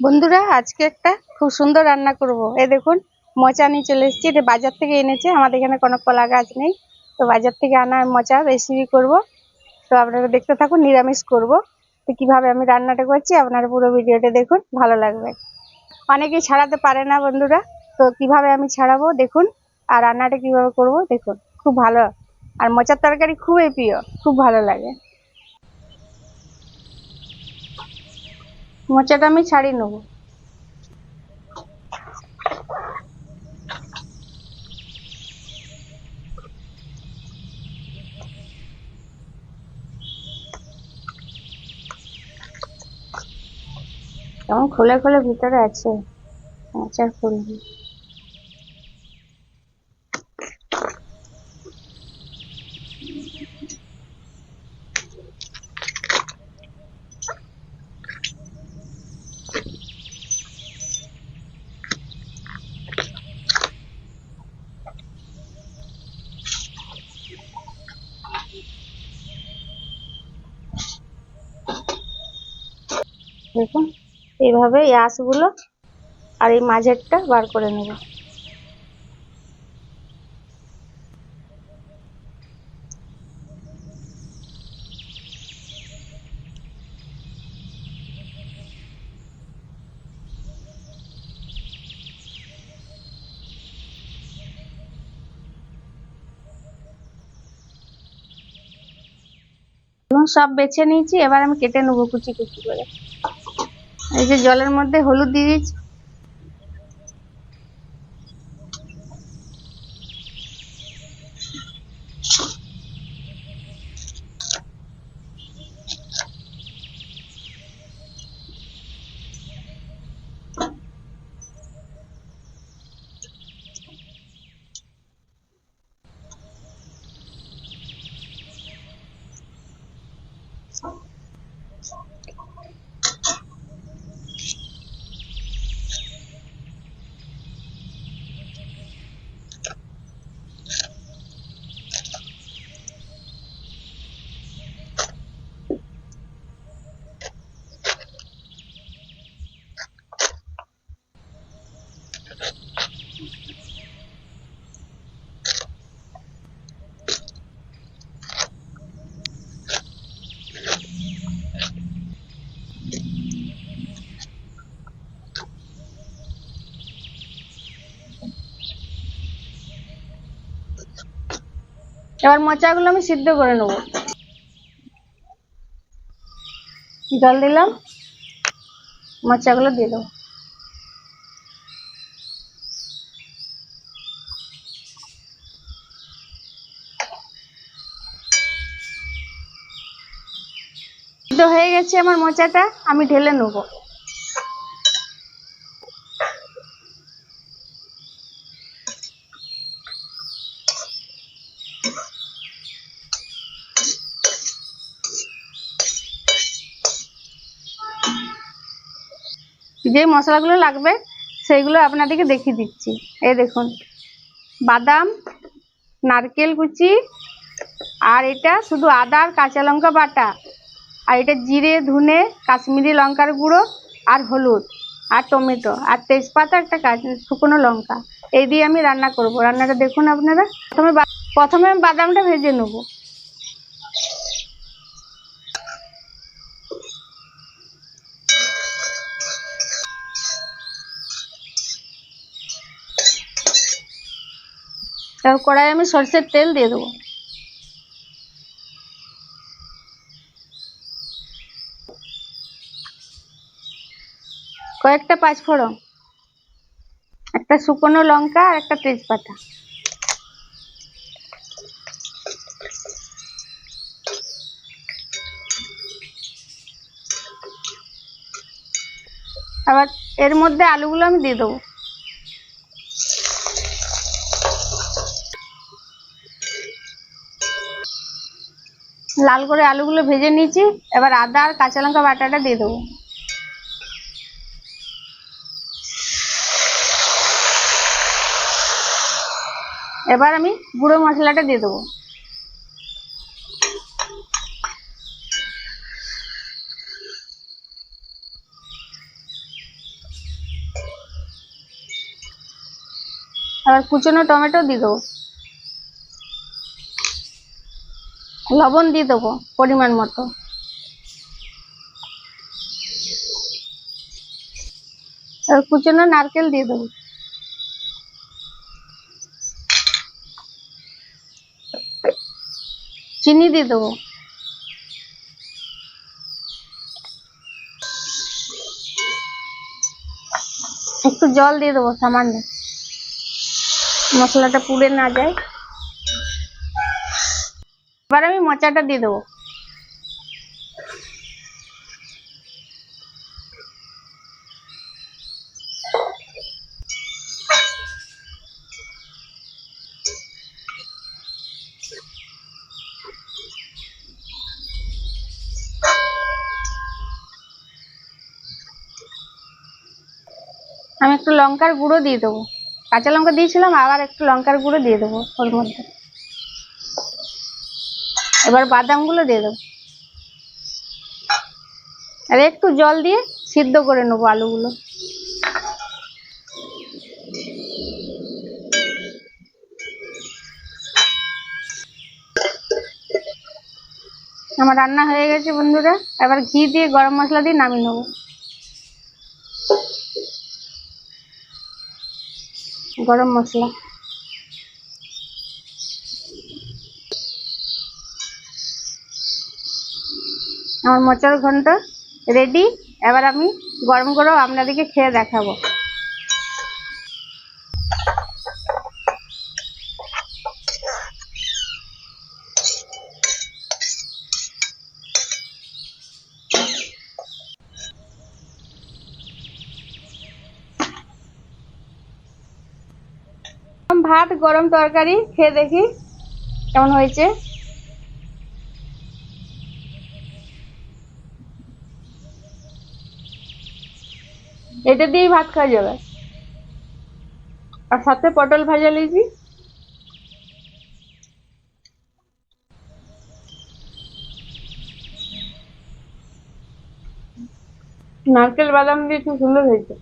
বন্ধুরা, আজকে একটা খুব সুন্দর রান্না করব। এই দেখুন, মোচা নিয়ে চলে এসেছি। এটা বাজার থেকে এনেছে। আমাদের এখানে কোনো কলা গাছ নেই। তো বাজার থেকে আনা মোচা রেসিপি করব। তো আপনারা দেখতে থাকুন, নিরামিষ করব। তো কীভাবে আমি রান্নাটা করছি, আপনারা পুরো ভিডিওটা দেখুন, ভালো লাগবে। অনেকেই ছাড়াতে পারে না বন্ধুরা। তো কীভাবে আমি ছাড়াবো, দেখুন। আর রান্নাটা কীভাবে করব, দেখুন। খুব ভালো। আর মোচার তরকারি খুবই প্রিয়, খুব ভালো লাগে। মোচাটা আমি ছাড়িয়ে নেব। কেমন খুলে খুলে ভিতরে আছে মোচার ফুলবি দেখুন। এইভাবে এই আঁশগুলো আর এই মাঝেরটা বার করে নেব। সব বেছে নিয়েছি, এবার আমি কেটে নেব কুচি কুচি করে। এই যে জলের মধ্যে হলুদ দিয়ে দিয়েছি এবার মোচাগুলো আমি সিদ্ধ করে নেব। জল দিলাম, মোচাগুলো দিয়ে দেবো। হয়ে গেছে আমার মোচাটা, আমি ঢেলে নেব। যে মশলাগুলো লাগবে, সেইগুলো আপনাদেরকে দেখিয়ে দিচ্ছি। এই দেখুন, বাদাম, নারকেল কুচি, আর এটা শুধু আদা আর কাঁচা লঙ্কা বাটা। আর এটা জিরে, ধুনে, কাশ্মীরি লঙ্কার গুঁড়ো আর হলুদ আর টমেটো আর তেজপাতা একটা শুকনো লঙ্কা। এই দিয়ে আমি রান্না করব। রান্নাটা দেখুন আপনারা। প্রথমে প্রথমে আমি বাদামটা ভেজে নেব। তারপর কড়াই আমি সরষের তেল দিয়ে দেবো। কয়েকটা পাঁচফোড়ন, একটা শুকনো লঙ্কা আর একটা তেজপাতা। আবার এর মধ্যে আলুগুলো আমি দিয়ে দেবো। লাল করে আলুগুলো ভেজে নিয়েছি। এবার আদা আর কাঁচা লঙ্কা বাটাটা দিয়ে দেবো। এবার আমি গুঁড়ো মশলাটা দিয়ে দেবো। এবার কুচনো টমেটো দিয়ে দেবো। লবণ দিয়ে দেবো, পরিমাণ মতো। এবার কুচনো নারকেল দিয়ে দেবো। চিনি দিয়ে দেবো। একটু জল দিয়ে দেবো সামান্য। মশলাটা পুড়ে না যায়। এবার আমি মোচাটা দিয়ে দেবো। আমি একটু লঙ্কার গুঁড়ো দিয়ে দেবো। কাঁচা লঙ্কা দিয়েছিলাম, আবার একটু লঙ্কার গুঁড়ো দিয়ে দেবো ওর মধ্যে। এবার বাদামগুলো দিয়ে দেবো। আর একটু জল দিয়ে সিদ্ধ করে নেব আলুগুলো। আমার রান্না হয়ে গেছে বন্ধুরা। এবার ঘি দিয়ে গরম মশলা দিয়ে নামিয়ে নেব। গরম মশলা। আমার মোচার ঘন্ট রেডি এবার আমি গরম গরম আপনাদেরকে খেয়ে দেখাবো। ভাত, গরম তরকারি, খেয়ে দেখি কেমন হয়েছে। এটা দিয়েই ভাত খাওয়া যাবে। আর সাথে পটল ভাজা লিয়েছি নারকেল বাদাম দিয়ে খুব সুন্দর হয়েছে?